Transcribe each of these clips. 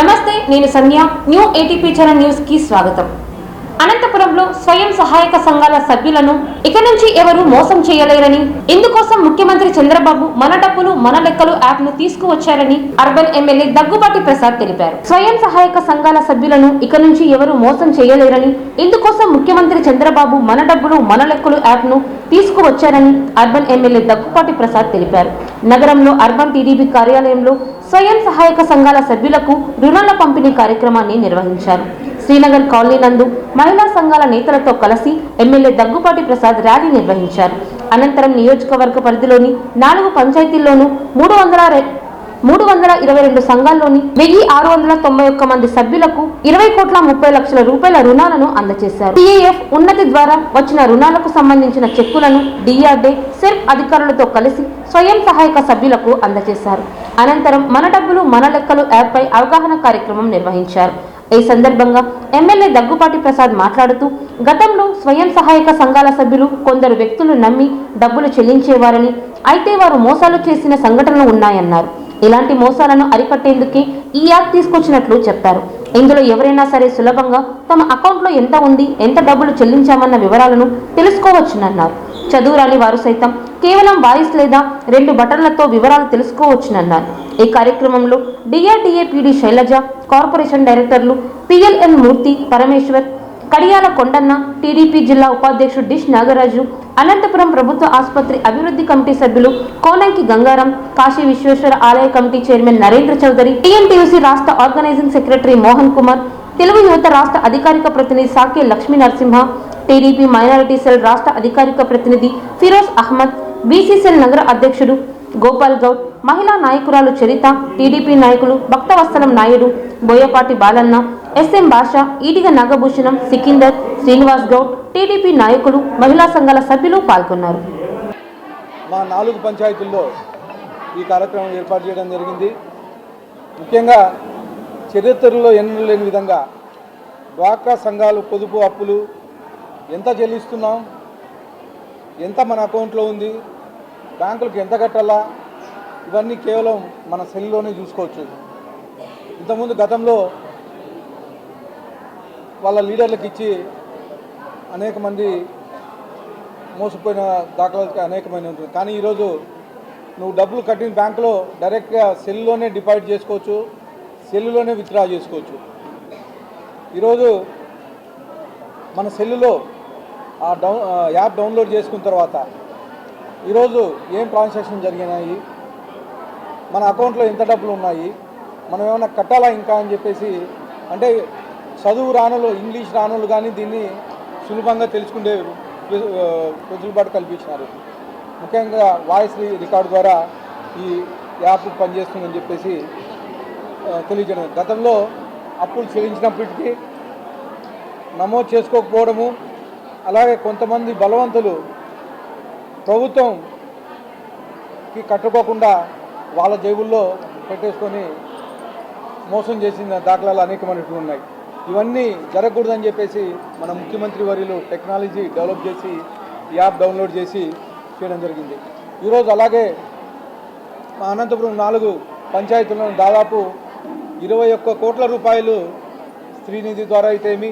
నమస్తే నేను Sandhya new ATP channel న్యూస్కి స్వాగతం. అనంతపురంలో స్వయం సహాయక సంఘాల సభ్యులను ఇక నుంచి ఎవరు మోసం చేయలేరని ఇందుకోసం ముఖ్యమంత్రి చంద్రబాబు మన డబ్బులు మన లెక్కలు యాప్ను తీసుకువచ్చారని అర్బన్ ఎమ్మెల్యే దగ్గుబాటి ప్రసాద్ తెలిపారు. స్వయం సహాయక సంఘాల సభ్యులను ఇక నుంచి ఎవరు మోసం చేయలేరని ఇందుకోసం ముఖ్యమంత్రి చంద్రబాబు మన డబ్బులు మన లెక్కలు యాప్ను తీసుకువచ్చారని అర్బన్ ఎమ్మెల్యే దగ్గుపాటి ప్రసాద్ తెలిపారు. నగరంలో అర్బన్ టీడీపీ కార్యాలయంలో స్వయం సహాయక సంఘాల సభ్యులకు రుణాల పంపిణీ కార్యక్రమాన్ని నిర్వహించారు. శ్రీనగర్ కాలనీ నందు మహిళా సంఘాల నేతలతో కలిసి ఎమ్మెల్యే దగ్గుపాటి ప్రసాద్ ర్యాలీ నిర్వహించారు. అనంతరం నియోజకవర్గ పరిధిలోని నాలుగు పంచాయతీల్లోనూ మూడు వందల మూడు వందల ఇరవై రెండు సంఘాల్లోని వెయ్యి ఆరు వందల తొంభై ఒక్క మంది సభ్యులకు ఇరవై కోట్ల ముప్పై లక్షల రూపాయల రుణాలను అందజేశారు టీఏఎఫ్ ఉన్నతి ద్వారా వచ్చిన రుణాలకు సంబంధించిన చెక్కులను డిఆర్డే సెర్ప్ అధికారులతో కలిసి స్వయం సహాయక సభ్యులకు అందజేశారు అనంతరం మన డబ్బులు మన లెక్కలు యాప్పై అవగాహన కార్యక్రమం నిర్వహించారు. ఈ సందర్భంగా ఎమ్మెల్యే దగ్గుపాటి ప్రసాద్ మాట్లాడుతూ గతంలో స్వయం సహాయక సంఘాల సభ్యులు కొందరు వ్యక్తులు నమ్మి డబ్బులు చెల్లించేవారని అయితే వారు మోసాలు చేసిన సంఘటనలు ఉన్నాయన్నారు. ఇలాంటి మోసాలను అరికట్టేందుకే ఈ యాప్ తీసుకొచ్చినట్లు చెప్పారు. ఇందులో ఎవరైనా సరే సులభంగా తమ అకౌంట్లో ఎంత ఉంది ఎంత డబ్బులు చెల్లించామన్న వివరాలను తెలుసుకోవచ్చునన్నారు. చదువురాని వారు సైతం కేవలం వాయిస్ లేదా రెండు బటన్లతో వివరాలు తెలుసుకోవచ్చునన్నారు. ఈ కార్యక్రమంలో డిఆర్డీఏ పీడీ శైలజ కార్పొరేషన్ డైరెక్టర్లు పిఎల్ఎన్ మూర్తి పరమేశ్వర్ కడియాల కొండన్న టీడీపీ జిల్లా ఉపాధ్యక్షుడు డిష్ నాగరాజు అనంతపురం ప్రభుత్వ ఆసుపత్రి అభివృద్ధి కమిటీ సభ్యులు కోనంకి గంగారం కాశీ విశ్వేశ్వర ఆలయ committee chairman Narendra Chowdary TNTUC రాష్ట్ర ఆర్గనైజింగ్ సెక్రటరీ మోహన్ కుమార్ తెలుగు యువత రాష్ట్ర అధికారిక ప్రతినిధి Sake Lakshmi Narasimha TDP minority cell రాష్ట్ర అధికారిక ప్రతినిధి ఫిరోజ్ అహ్మద్ బీసీసీఎల్ నగర అధ్యక్షుడు గోపాల్ గౌడ్ మహిళా నాయకురాలు చరిత టీడీపీ నాయకులు భక్తవత్సలం నాయుడు బోయపాటి బాలన్న ఎస్ఎం భాష ఈడిగ నాగభూషణం సికిందర్ శ్రీనివాస్ గౌడ్ టీడీపీ నాయకులు మహిళా సంఘాల సభ్యులు పాల్గొన్నారు. మా నాలుగు పంచాయతీల్లో ఈ కార్యక్రమం ఏర్పాటు చేయడం జరిగింది. ముఖ్యంగా చరిత్రలో ఎన్నో లేని విధంగా డ్వాక్రా సంఘాలు పొదుపు అప్పులు ఎంత చెల్లిస్తున్నాం ఎంత మన అకౌంట్లో ఉంది బ్యాంకులకు ఎంత కట్టాలా ఇవన్నీ కేవలం మన సెల్లోనే చూసుకోవచ్చు. ఇంతకుముందు గతంలో వాళ్ళ లీడర్లకు ఇచ్చి అనేక మంది మోసపోయిన దాఖలాలు అనేకమైన ఉంటుంది. కానీ ఈరోజు నువ్వు డబ్బులు కట్టిన బ్యాంకులో డైరెక్ట్గా సెల్లులోనే డిపాజిట్ చేసుకోవచ్చు సెల్లులోనే విత్డ్రా చేసుకోవచ్చు. ఈరోజు మన సెల్లులో ఆ డౌన్ యాప్ డౌన్లోడ్ చేసుకున్న తర్వాత ఈరోజు ఏం ట్రాన్సాక్షన్ జరిగినాయి మన అకౌంట్లో ఎంత డబ్బులు ఉన్నాయి మనం ఏమైనా కట్టాలా ఇంకా అని చెప్పేసి అంటే చదువు రానులు ఇంగ్లీష్ రానులు కానీ దీన్ని సులభంగా తెలుసుకునే వెసులుబాటు కల్పించినారు. ముఖ్యంగా వాయిస్ రికార్డు ద్వారా ఈ యాప్ పనిచేస్తుందని చెప్పేసి తెలియజేయడం గతంలో అప్పులు చెల్లించినప్పటికీ నమోదు చేసుకోకపోవడము అలాగే కొంతమంది బలవంతులు ప్రభుత్వంకి కట్టుకోకుండా వాళ్ళ జేబుల్లో పెట్టేసుకొని మోసం చేసిన దాఖలాలు అనేకమైనవి ఉన్నాయి. ఇవన్నీ జరగకూడదని చెప్పేసి మన ముఖ్యమంత్రి వర్యులు టెక్నాలజీ డెవలప్ చేసి యాప్ డౌన్లోడ్ చేసి చేయడం జరిగింది. ఈరోజు అలాగే మా అనంతపురం నాలుగు పంచాయతీలను దాదాపు ఇరవై ఒక్క కోట్ల రూపాయలు స్త్రీనిధి ద్వారా అయితేమి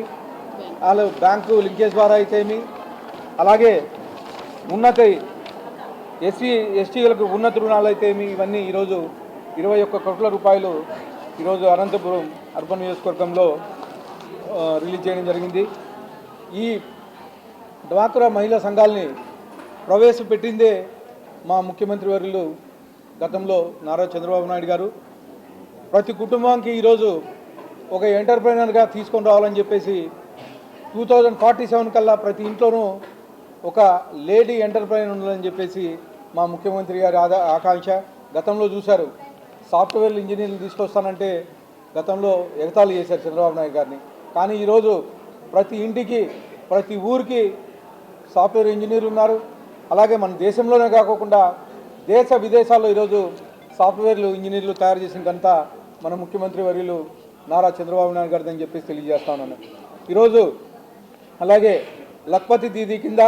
వాళ్ళు బ్యాంకు లింకేజ్ ద్వారా అయితేమి అలాగే ఉన్నత ఎస్సీ ఎస్టీలకు ఉన్నత రుణాలు అయితేమి ఇవన్నీ ఈరోజు ఇరవై ఒక్క కోట్ల రూపాయలు ఈరోజు అనంతపురం అర్బన్ నియోజకవర్గంలో రిలీజ్ చేయడం జరిగింది. ఈ డ్వాక్రా మహిళా సంఘాలని ప్రవేశపెట్టిందే మా ముఖ్యమంత్రి వర్యులు గతంలో నారా చంద్రబాబు నాయుడు గారు. ప్రతి కుటుంబానికి ఈరోజు ఒక ఎంటర్ప్రైనర్గా తీసుకొని రావాలని చెప్పేసి టూ థౌజండ్ ఫార్టీ సెవెన్ కల్లా ప్రతి ఇంట్లోనూ ఒక లేడీ ఎంటర్ప్రైనర్ ఉండాలని చెప్పేసి మా ముఖ్యమంత్రి గారి ఆదా ఆకాంక్ష గతంలో చూశారు. సాఫ్ట్వేర్ ఇంజనీర్లు తీసుకొస్తానంటే గతంలో ఎగతాళి చేశారు చంద్రబాబు నాయుడు గారిని. కానీ ఈరోజు ప్రతి ఇంటికి ప్రతి ఊరికి సాఫ్ట్వేర్ ఇంజనీర్లు ఉన్నారు. అలాగే మన దేశంలోనే కాకుండా దేశ విదేశాల్లో ఈరోజు సాఫ్ట్వేర్లు ఇంజనీర్లు తయారు చేసిన మన ముఖ్యమంత్రి వర్యులు నారా చంద్రబాబు నాయుడు గారిదని చెప్పేసి తెలియజేస్తా ఉన్నాను. ఈరోజు అలాగే లక్పతి దీదీ కింద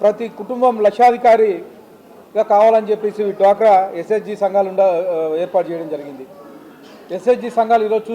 ప్రతి కుటుంబం లక్షాధికారిగా కావాలని చెప్పేసి డ్వాక్రా ఎస్ఎస్జి సంఘాలు ఉండ ఏర్పాటు చేయడం జరిగింది. ఎస్ఎస్జి సంఘాలు ఈరోజు